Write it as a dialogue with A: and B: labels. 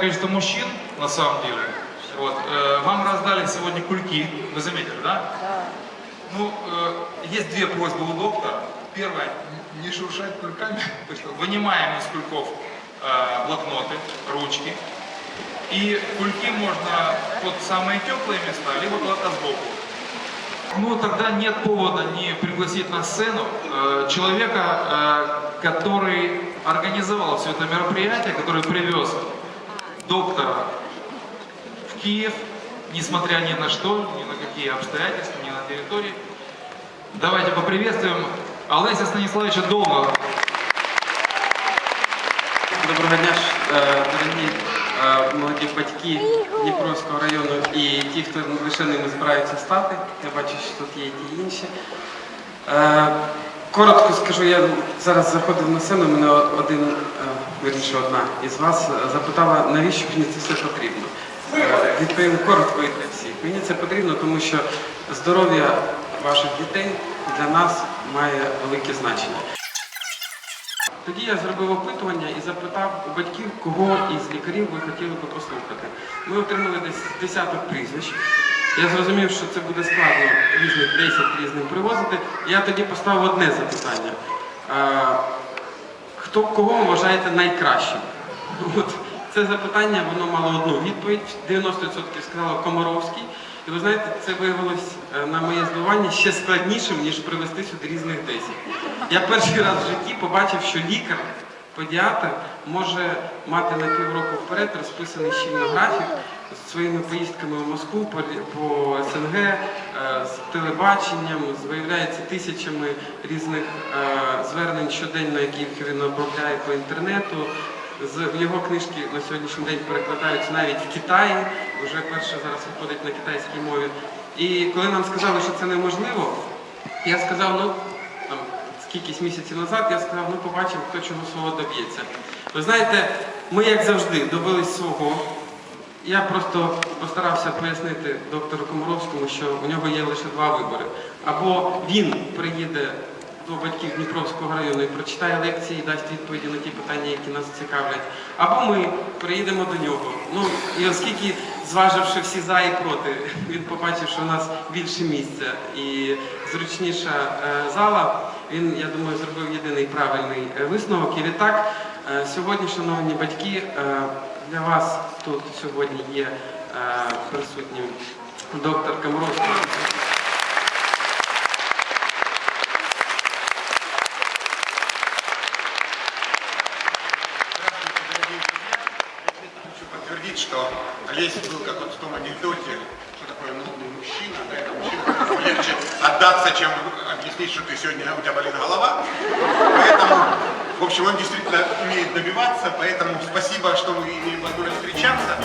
A: Количество мужчин, на самом деле. Вот. э, Вам раздали сегодня кульки, вы заметили, да?
B: Да.
A: Ну, э, есть две просьбы у доктора. Первая,
C: Не шуршать кульками.
A: вынимаем из кульков э, блокноты, ручки. И кульки можно под самые теплые места, либо куда-то сбоку. Ну, тогда нет повода не пригласить на сцену э, человека, э, который организовал все это мероприятие, который привез доктора в Киев, несмотря ни на что, ни на какие обстоятельства, ни на территории. Давайте поприветствуем Олеся Станиславовича Долгого.
D: Доброго дня, е, дорогі е, молоді батьки Дніпровського району і ті, хто лише ними збираються стати. Я бачу, що тут є ті інші. Е, Коротко скажу, я зараз заходив на сцену, мене один, вірніше одна із вас е, запитала, навіщо мені це все потрібно. Е, Відповім коротко і для всіх. Мені це потрібно, тому що здоров'я ваших дітей для нас має велике значення. Тоді я зробив опитування і запитав у батьків, кого із лікарів ви хотіли би послухати. Ми отримали десь десяток прізвищ. Я зрозумів, що це буде складно різних 10 різним привозити. Я тоді поставив одне запитання. Хто кого ви вважаєте найкращим? От це запитання воно мало одну відповідь. 90% сказало Комаровський. І ви знаєте, це виявилось е, на моє здивування ще складнішим, ніж привезти сюди різних 10. Я перший раз в житті побачив, що лікар, педіатр може мати на півроку вперед розписаний щільно графік з своїми поїздками в Москву по, СНГ, з телебаченням, виявляється тисячами різних е, звернень щоденно, яких він обробляє по інтернету. З його книжки на сьогоднішній день перекладаються навіть в Китаї, вже перше зараз виходить на китайській мові. І коли нам сказали, що це неможливо, я сказав, ну там скількись місяців назад, я сказав, ну побачимо, хто чого свого доб'ється. Ви знаєте, ми, як завжди, добились свого. Я просто постарався пояснити доктору Комаровському, що у нього є лише два вибори. Або він приїде до батьків Дніпровського району і прочитає лекції і дасть відповіді на ті питання, які нас цікавлять. Або ми приїдемо до нього. Ну і оскільки, зваживши всі за і проти, він побачив, що у нас більше місця і зручніша е, зала, він, я думаю, зробив єдиний правильний е, висновок. І відтак, е, сьогодні, шановні батьки, е, для вас тут сьогодні є е, присутнім доктор Камровський.
E: Здравствуйте, дорогие друзья. Я хочу подтвердить, что Олесь был как вот в том анекдоте, что такое нудный мужчина, да, это мужчина, легче отдаться, чем объяснить, что ты сегодня, у тебя болит голова. Поэтому, в общем, он действительно умеет добиваться, поэтому спасибо, что мы имели возможность встречаться.